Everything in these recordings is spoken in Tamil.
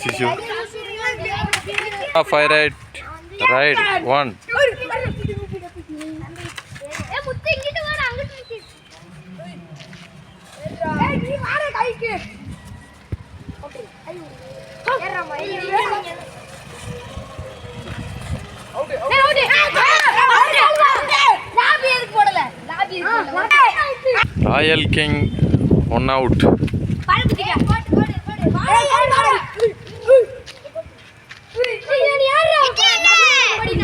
Shishu five right right one ஏ முத்து இங்கிட்டு வாடா அங்கிட்டு நிக்கு ஏய், நீ வாடா கைக்கு. ஏறாமா ஏய், ஓடி லாபி எதுக்கு போடல லாபி எதுக்கு போடல ராயல் கிங் ஒன் அவுட் பழம் குத்திக்க போடு போடு போடு வாடா வாடா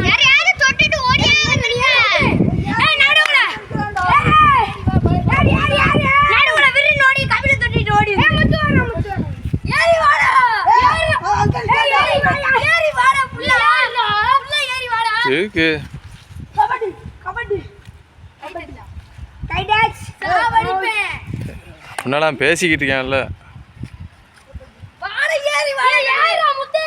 யாரையாவது தொட்டுட்டு ஓடியாங்க ஏய் நடுவுல ஏய் யார் யார் யார் நடுவுல விரின் ஓடி கபில தொட்டிட்டு ஓடி ஏய் முத்து வாடா முத்து வாடா ஏறி வாடா ஏறி ஏய், ஏறி வாடா ஏறி வாடா புள்ள புள்ள ஏறி வாடா இருக்கு. கபடி கபடி. முன்னெல்லாம் பேசிக்கிட்டு இருக்கேன்ல. வாடா ஏறி வாடா ஏறிடா முத்து.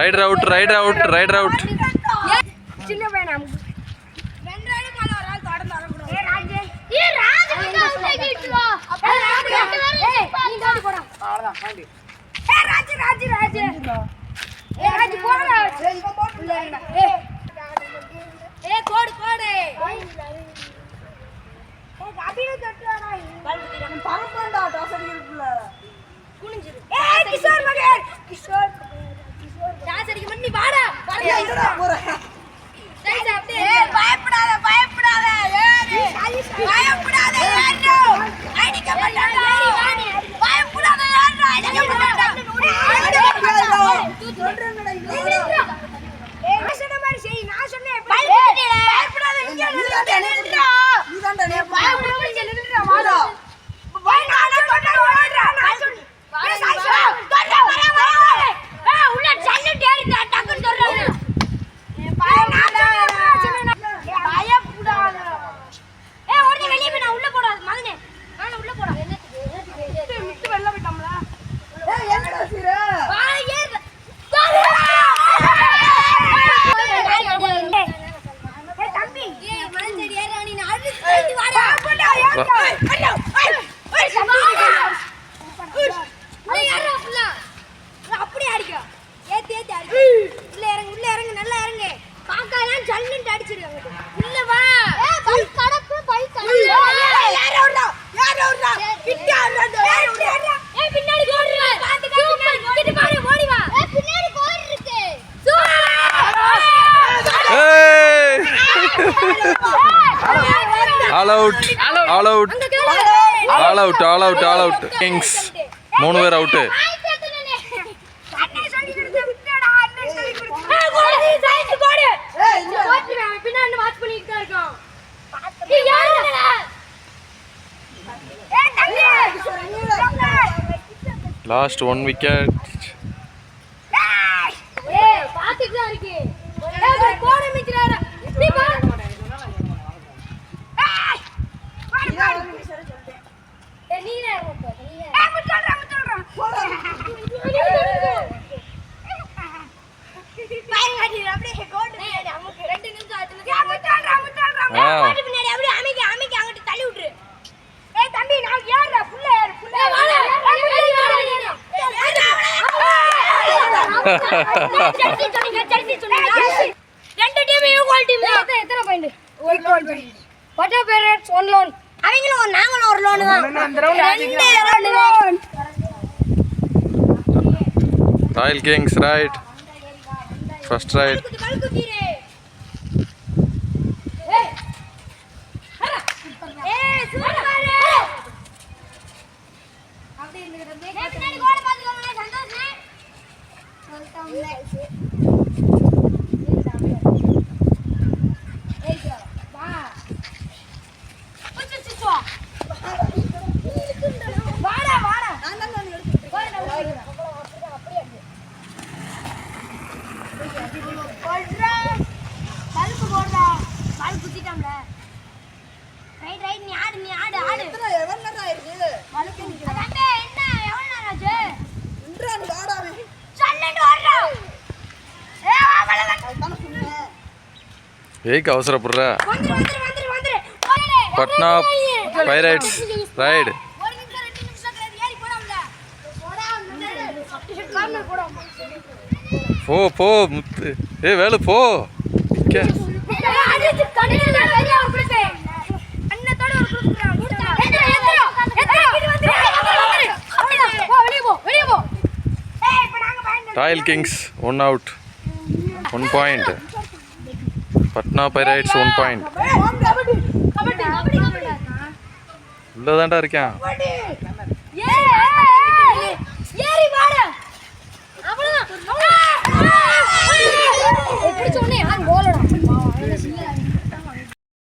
Raider out raider out raider out சின்ன பையனா ரெண்டு ரைடு மேல ஒரு ஆள் தொடர்ந்து வரக்கூடாது ஏய் ராஜே ஏய் ராஜே வந்து அவுட் ஆகிடுவா அப்ப ராஜே ஏய் நீ ஓடி போடா ஏய் ராஜு ராஜு ராஜு. ஏய் ராஜு போடா ஏய் ஏய் கோடு கோடு பரப்பண்டா டாசடி இருக்குல குனிஞ்சிரு. ஏய் கிஷோர் மகன் கிஷோர் கிஷோர். டாஸ் அடிக்க பண்ணி வாடா ஏய் இதுடா போற? சரி சாப்பிட்டு ஏய் பயப்படாத பயப்படாத ஏறு அடிக்க மாட்டாங்க பயப்படாத ஏறு அடிக்க மாட்டாங்க சொல்றேங்கடா இங்க ஏய் நான் சொன்ன மாதிரி செய் நான் சொன்னேன் பயப்படாத இங்க நில்லுடா நீதான்டா நீ பயப்படாத இங்க நில்லுடா வாடா போய் நானே தொட்டா ஓடுறா நான் சொன்னேன் வாடா, ஏய் சாய்ஸ் வாடா. தொட்டா வர வர ஏய் உள்ள சல்லு டேரி டக்குன்னு சொல்றாங்க பயப்படாத ஏய் ஓடி வெளிய போய் நான் உள்ள போடா மகனே நான் உள்ள போடா என்னத்துக்கு விட்டு வெளில போயிட்டோம்ல ஏய் எங்கடா சீர வாடா ஏறு ஏய் தம்பி ஏய் மனசடி ஏறா நீ அழுது தள்ளி வாடா பாப்படா ஏன்டா ஐயோ ஐய் ஐய் தம்பி உள்ள ஏறா புள்ள அப்படியே அடிக்கிறோம் ஏத்தி ஏத்தி அடி உள்ள இறங்கு உள்ள இறங்கு நல்லா இறங்கு காக்காலாம் ஜல்லுன்னு அடிச்சிரு அங்கிட்டு உள்ள வா. ஏய் பை கடப்பு பை யார ஓடுறா யார ஓடுறா கிட்ட ஓடுறா யார ஓடுறா ஏய் பின்னாடி ஓடுற பாத்துக்க பின்னாடி ஓடி பாரு ஓடி வா ஏய் பின்னாடி கோர் இருக்கு all out all out all out all out all out kings மூணு பேர் அவுட்டு அண்ணே சொல்லி கொடுத்து விட்டடா அண்ணே சொல்லி கொடுத்து ஏய் கோடி சைஸ் கோடி ஏய் இல்ல ஓட்டுவேன் பின்னாடி வாட்ச் பண்ணிட்டு தான் இருக்கான் ஏய் யாருடா ஏய் தம்பி லாஸ்ட் ஒன் விக்கெட் ஏய் பாத்துட்டு தான் இருக்கு ஏய் கோட மிச்சறாரு நீ பா ஏய் நீ நேரா போ நீ நேரா ஏய் நமக்கு ரெண்டு நிமிஷம் ஆச்சுல ஆ பாட்டு பின்னாடி அப்படியே அமைக்க அமைக்க அங்கிட்டு தள்ளி விட்டுரு ஏய் தம்பி நான் ஏறுறேன் புள்ள ஏறு புள்ள ஏய் வாடா ஏய் வாடா ஜெர்சி சொன்னீங்க ஜெர்சி சொன்னீங்க ரெண்டு டீம் ஈக்குவல் டீம் தான் எத்தனை point what parents one loan அவங்களும் ஒரு நாங்களும் ஒரு லோன் தான் ரெண்டு ரெண்டு loan royal kings right first right bulb போடுறா பால் குத்திட்டாம்ல ரைட் ரைட் நீ ஆடு நீ ஆடு ஆடு என்ன ஆச்சு நின்றா நீ ஆடாவே சொல்லிட்டு ஓடுறா அவசரப்படுற பட்னா பைரேட்ஸ் ரைடு போ போ முத்து. ஏ வேலை போ. Royal kings one out one point Patna pirates one point உள்ளதாண்டா இருக்கேன்.